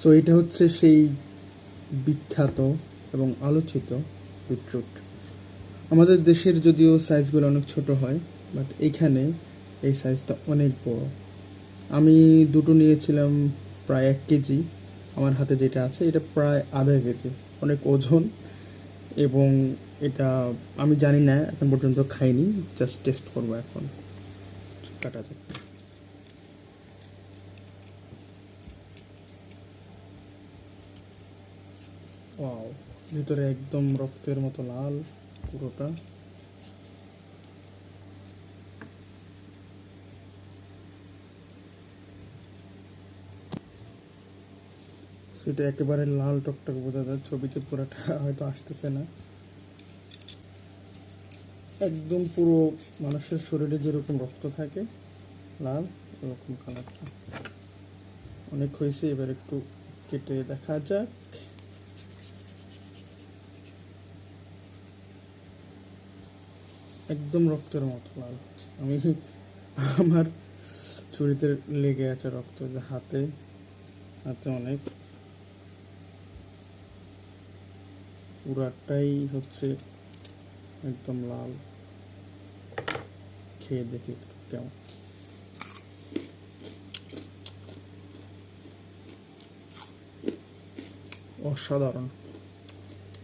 So এটা হচ্ছে সেই বিখ্যাত এবং আলোচিত বিটরুট আমাদের দেশের যদিও সাইজগুলো অনেক ছোট হয় বাট এইখানে এই সাইজটা অনেক বড়। আমি দুটো নিয়েছিলাম প্রায় এক কেজি, আমার হাতে যেটা আছে এটা প্রায় আধা কেজি, অনেক ওজন এবং এটা আমি জানি না, এখন পর্যন্ত খাইনি জাস্ট টেস্ট করব এখন। কাটা যাক। ভিতরে একদম রক্তের মতো লাল পুরোটা। সেটা একেবারে লাল টকটক বোঝা যায়, ছবিতে পুরোটা হয়তো আসতেছে না। একদম পুরো মানুষের শরীরে যেরকম রক্ত থাকে, লাল এরকম কালারটা অনেক হয়েছে, এবার একটু কেটে দেখা যাক। একদম রক্তের মতো লাল। আমি আমার ছুরিতে লেগে আছে রক্ত যে হাতে হাতে অনেক। পুরাটাই হচ্ছে একদম লাল। খেয়ে দেখি একটু কেমন। অসাধারণ।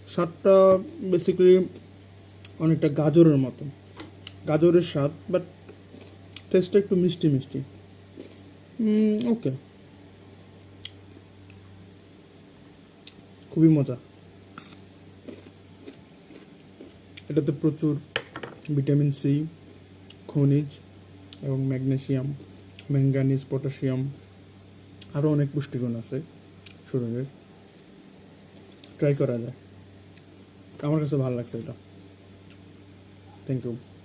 স্বাদটা বেসিক্যালি অনেকটা গাজরের মতো। গাজরের স্বাদ বাট টেস্টটা একটু মিষ্টি মিষ্টি। ওকে খুবই মজা। এটাতে প্রচুর ভিটামিন সি, খনিজ এবং ম্যাগনেশিয়াম ম্যাঙ্গানিজ পটাশিয়াম আরও অনেক পুষ্টিগুণ আছে শরীরের। ট্রাই করা যায়। আমার কাছে ভালো লাগছে এটা। Thank you.